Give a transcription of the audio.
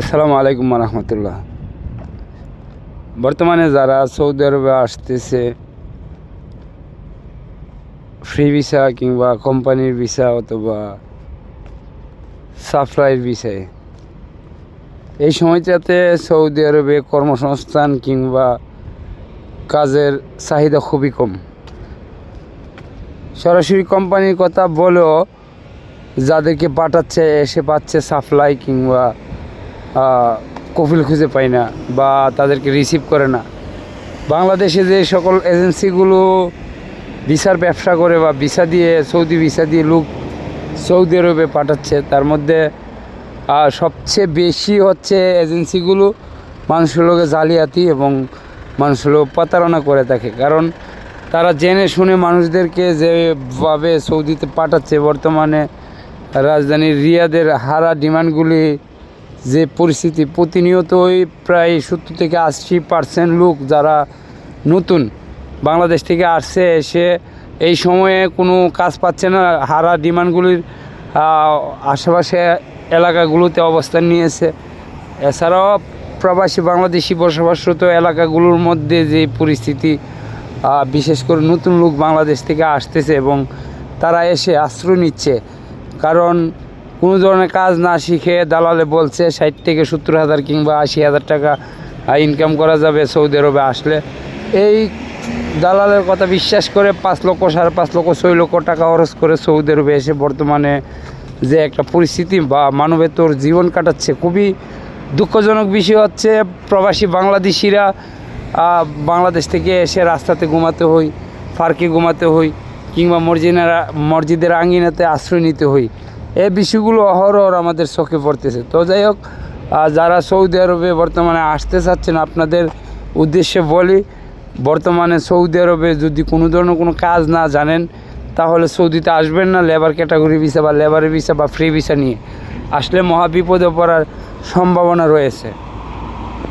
আসসালামু আলাইকুম রহমতুল্লাহ বর্তমানে যারা সৌদি আরবে আসতেছে, ফ্রি ভিসা কিংবা কোম্পানির ভিসা অথবা সাপ্লাইয়ের ভিসায়, এই সময়টাতে সৌদি আরবে কর্মসংস্থান কিংবা কাজের চাহিদা খুবই কম। সরাসরি কোম্পানির কথা বলেও যাদেরকে পাঠাচ্ছে, এসে পাচ্ছে সাপ্লাই কিংবা কফিল খুঁজে পায় না বা তাদেরকে রিসিভ করে না। বাংলাদেশে যে সকল এজেন্সিগুলো ভিসার ব্যবসা করে বা ভিসা দিয়ে, সৌদি ভিসা দিয়ে লোক সৌদি আরবে পাঠাচ্ছে, তার মধ্যে সবচেয়ে বেশি হচ্ছে এজেন্সিগুলো মানুষের লোকে জালিয়াতি এবং মানুষের লোক প্রতারণা করে থাকে। কারণ তারা জেনে শুনে মানুষদেরকে যেভাবে সৌদিতে পাঠাচ্ছে, বর্তমানে রাজধানীর রিয়াদের হারা ডিমান্ডগুলি যে পরিস্থিতি প্রতিনিয়তই প্রায় সত্তর থেকে আশি পার্সেন্ট লোক যারা নতুন বাংলাদেশ থেকে আসছে, এসে এই সময়ে কোনো কাজ পাচ্ছে না। হারা ডিমান্ডগুলির আশেপাশে এলাকাগুলোতে অবস্থান নিয়েছে। এছাড়াও প্রবাসী বাংলাদেশি বসবাসরত এলাকাগুলোর মধ্যে যে পরিস্থিতি বিশেষ করে নতুন লোক বাংলাদেশ থেকে আসতেছে এবং তারা এসে আশ্রয় নিচ্ছে। কারণ কোনো ধরনের কাজ না শিখে দালালে বলছে ষাট থেকে সত্তর হাজার কিংবা আশি হাজার টাকা ইনকাম করা যাবে সৌদি আরবে আসলে। এই দালালের কথা বিশ্বাস করে পাঁচ লক্ষ, সাড়ে পাঁচ লক্ষ, ছয় লক্ষ টাকা খরচ করে সৌদি আরবে এসে বর্তমানে যে একটা পরিস্থিতি বা মানবেতর জীবন কাটাচ্ছে, খুবই দুঃখজনক বিষয় হচ্ছে প্রবাসী বাংলাদেশিরা বাংলাদেশ থেকে এসে রাস্তাতে ঘুমাতে হই ফার্কে ঘুমাতে হই, কিংবা মসজিদের মসজিদের আঙ্গিনাতে আশ্রয় নিতে হই। এই বিষয়গুলো অহরহর আমাদের চোখে পড়তেছে। তো যাই হোক যারা সৌদি আরবে বর্তমানে আসতে চাচ্ছেন, আপনাদের উদ্দেশ্যে বলি, বর্তমানে সৌদি আরবে যদি কোনো ধরনের কোনো কাজ না জানেন, তাহলে সৌদিতে আসবেন না লেবার ক্যাটাগরি ভিসা বা লেবারের ভিসা বা ফ্রি ভিসা নিয়ে। আসলে মহাবিপদে পড়ার সম্ভাবনা রয়েছে।